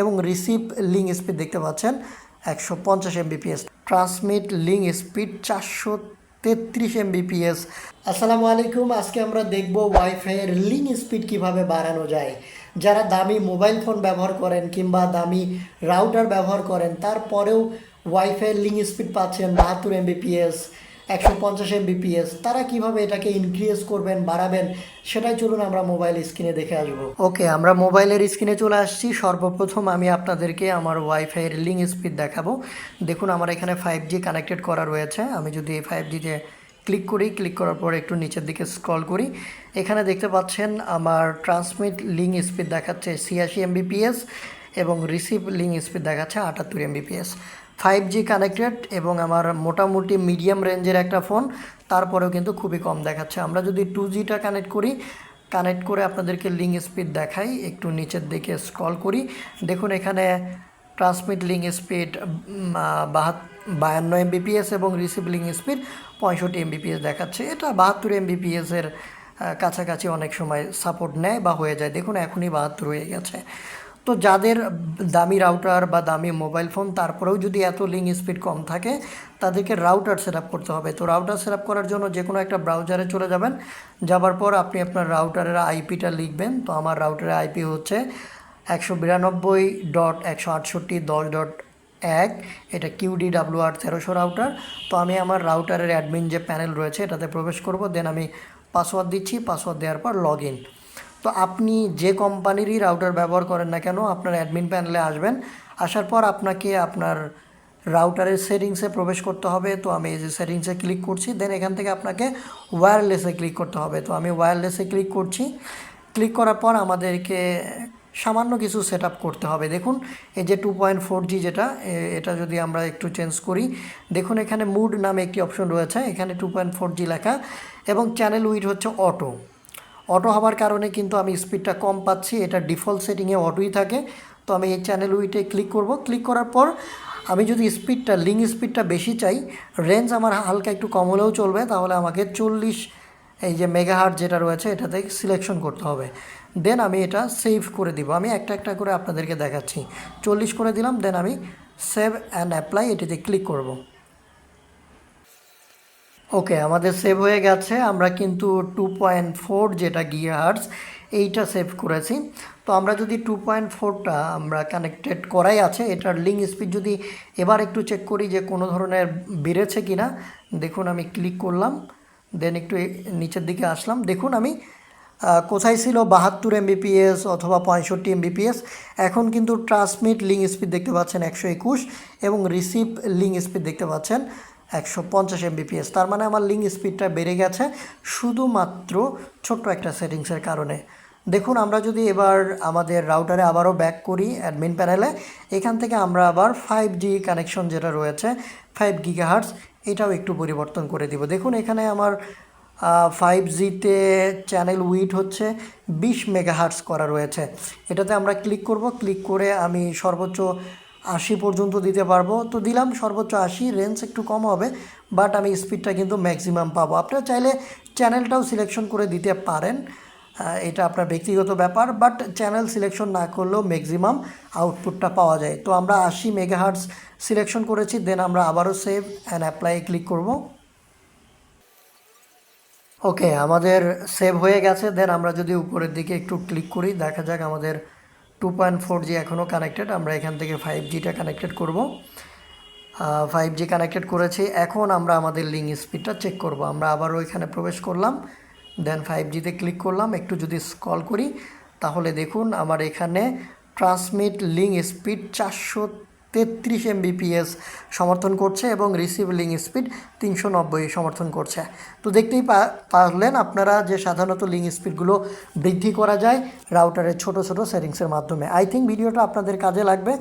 এবং receive link speed দেখতে পাচ্ছেন, একশো পঞ্চাশ এমবিপিএস ট্রান্সমিট লিঙ্ক স্পিড চারশো তেত্রিশ এমবিপিএস আসসালামু আলাইকুম, আজকে আমরা দেখব ওয়াইফাইয়ের লিঙ্ক স্পিড কীভাবে বাড়ানো যায়। যারা দামি মোবাইল ফোন ব্যবহার করেন কিংবা দামি রাউটার ব্যবহার করেন, তারপরেও ওয়াইফাইয়ের লিঙ্ক স্পিড পাচ্ছেন বাহাত্তর এমবিপিএস একশো পঞ্চাশ এমবিপিএস তারা কীভাবে এটাকে ইনক্রিজ করবেন, বাড়াবেন, সেটাই চলুন আমরা মোবাইল স্ক্রিনে দেখে আসব। ওকে আমরা মোবাইলের স্ক্রিনে চলে আসছি। সর্বপ্রথম আমি আপনাদেরকে আমার ওয়াইফাইয়ের লিঙ্ক স্পিড দেখাবো। দেখুন, আমার এখানে ফাইভ জি কানেক্টেড করা রয়েছে। আমি যদি এই ফাইভ জিতে ক্লিক করি ক্লিক করার পর একটু নিচের দিকে স্ক্রল করি, এখানে দেখতে পাচ্ছেন আমার ট্রান্সমিট লিঙ্ক স্পিড দেখাচ্ছে ছিয়াশি এমবিপিএস এবং রিসিভ লিঙ্ক স্পিড দেখাচ্ছে আটাত্তর এমবিপিএস ফাইভ জি কানেক্টেড এবং আমার মোটামুটি মিডিয়াম রেঞ্জের একটা ফোন তারপরেও কিন্তু খুবই কম দেখাচ্ছে। আমরা যদি টু জিটা কানেক্ট করি কানেক্ট করে আপনাদেরকে লিঙ্ক স্পিড দেখাই, একটু নিচের দিকে স্ক্রল করি। দেখুন এখানে ট্রান্সমিট লিঙ্ক স্পিড বাহাত, বায়ান্ন এমবিপিএস এবং রিসিভ লিঙ্ক স্পিড পঁয়ষট্টি এমবিপিএস দেখাচ্ছে। এটা বাহাত্তর এমবিপিএসের কাছাকাছি অনেক সময় সাপোর্ট নেয় বা হয়ে যায়। দেখুন এখনই বাহাত্তর হয়ে গেছে। তো যাদের দামি রাউটার বা দামি মোবাইল ফোন তারপরেও যদি এত লিঙ্ক স্পিড কম থাকে, তাদেরকে রাউটার সেট করতে হবে। তো রাউটার সেট করার জন্য যে কোনো একটা ব্রাউজারে চলে যাবেন। যাবার পর আপনি আপনার রাউটারের আইপিটা লিখবেন। তো আমার রাউটারের আইপি হচ্ছে একশো বিরানব্বই ডট একশো আটষট্টি দশ ডট এক। এটা কিউডি ডাব্লিউ আর তেরোশো রাউটার তো আমি আমার রাউটারের অ্যাডমিন যে প্যানেল রয়েছে, এটাতে প্রবেশ করব। দেন আমি পাসওয়ার্ড দিচ্ছি। পাসওয়ার্ড দেওয়ার পর লগ ইন তো আপনি যে কোম্পানিরই রাউটার ব্যবহার করেন না কেন, আপনার অ্যাডমিন প্যানেলে আসবেন। আসার পর আপনাকে আপনার রাউটারের সেটিংসে প্রবেশ করতে হবে। তো আমি এই যে সেটিংসে ক্লিক করছি দেন এখান থেকে আপনাকে ওয়্যারলেসে ক্লিক করতে হবে। তো আমি ওয়্যারলেসে ক্লিক করছি। ক্লিক করার পর আমাদেরকে সামান্য কিছু সেট করতে হবে। দেখুন, এই যে টু পয়েন্ট ফোর জি যেটা এটা যদি আমরা একটু চেঞ্জ করি, দেখুন এখানে মুড নামে একটি অপশন রয়েছে। এখানে টু পয়েন্ট ফোর জি লেখা এবং চ্যানেল উইড হচ্ছে অটো অটো হওয়ার কারণে কিন্তু আমি স্পিডটা কম পাচ্ছি। এটা ডিফল্ট সেটিংয়ে অটোই থাকে। তো আমি এই চ্যানেল উইটে ক্লিক করব। ক্লিক করার পর আমি যদি স্পিডটা লিঙ্ক স্পিডটা বেশি চাই রেঞ্জ আমার হালকা একটু কম হলেও চলবে। তাহলে আমাকে চল্লিশ, এই যে মেগাহার্ট যেটা রয়েছে, এটাতে সিলেকশন করতে হবে। দেন আমি এটা সেভ করে দিব। আমি একটা একটা করে আপনাদেরকে দেখাচ্ছি। চল্লিশ করে দিলাম। দেন আমি সেভ অ্যান্ড অ্যাপ্লাই এটিতে ক্লিক করব। ওকে, আমাদের সেভ হয়ে গেছে। আমরা কিন্তু টু পয়েন্ট ফোর যেটা গিয়ার্স এইটা সেভ করেছি। তো আমরা যদি টু পয়েন্ট ফোরটা আমরা কানেক্টেড করাই আছে, এটার লিঙ্ক স্পিড যদি এবার একটু চেক করি যে কোনো ধরনের বেড়েছে কি না দেখুন আমি ক্লিক করলাম দেন একটু নিচের দিকে আসলাম। দেখুন আমি কোথায় ছিল বাহাত্তর এমবিপিএস অথবা পঁয়ষট্টি এমবিপিএস এখন কিন্তু ট্রান্সমিট লিঙ্ক স্পিড দেখতে পাচ্ছেন একশো একুশ এবং রিসিভ লিঙ্ক স্পিড দেখতে পাচ্ছেন একশো পঞ্চাশ এমবিপিএস তার মানে আমার লিঙ্ক স্পিডটা বেড়ে গেছে শুধুমাত্র ছোট্ট একটা সেটিংসের কারণে। দেখুন, আমরা যদি এবার আমাদের রাউটারে আবারও ব্যাক করি অ্যাডমিন প্যানেলে এখান থেকে আমরা আবার ফাইভ জি কানেকশন যেটা রয়েছে ফাইভ গিগাহার্টস এটাও একটু পরিবর্তন করে দিব। দেখুন, এখানে আমার ফাইভ জিতে চ্যানেল উইট হচ্ছে বিশ মেগাহার্টস করা রয়েছে। এটাতে আমরা ক্লিক করব। ক্লিক করে আমি সর্বোচ্চ আশি পর্যন্ত দিতে পারব। তো দিলাম, সর্বোচ্চ আশি রেঞ্জ একটু কম হবে বাট আমি স্পিডটা কিন্তু ম্যাক্সিমাম পাবো। আপনারা চাইলে চ্যানেলটাও সিলেকশন করে দিতে পারেন এটা আপনার ব্যক্তিগত ব্যাপার বাট চ্যানেল সিলেকশন না করলেও ম্যাক্সিমাম আউটপুটটা পাওয়া যায়। তো আমরা আশি মেগাহার্টস সিলেকশন করেছি দেন আমরা আবারও সেভ অ্যান্ড অ্যাপ্লাই ক্লিক করব। ওকে আমাদের সেভ হয়ে গেছে দেন আমরা যদি উপরের দিকে একটু ক্লিক করি, দেখা যাক আমাদের টু পয়েন্ট ফোর জি এখনও কানেক্টেড আমরা এখান থেকে ফাইভ জিটা কানেক্টেড করব। ফাইভ জি কানেক্টেড করেছি, এখন আমরা আমাদের লিঙ্ক স্পিডটা চেক করব। আমরা আবারও এখানে প্রবেশ করলাম দেন ফাইভ জিতে ক্লিক করলাম। একটু যদি স্কল করি, তাহলে দেখুন আমার এখানে ট্রান্সমিট লিঙ্ক স্পিড চারশো তেত্রিশ এমবিপিএস সমর্থন করছে এবং রিসিভ স্পিড তিনশো নব্বই সমর্থন করছে। তো দেখতেই পারলেন আপনারা যে সাধারণত লিঙ্ক স্পিডগুলো বৃদ্ধি করা যায় রাউটারের ছোট ছোট সেটিংসের মাধ্যমে। আই থিঙ্ক ভিডিওটা আপনাদের কাজে লাগবে।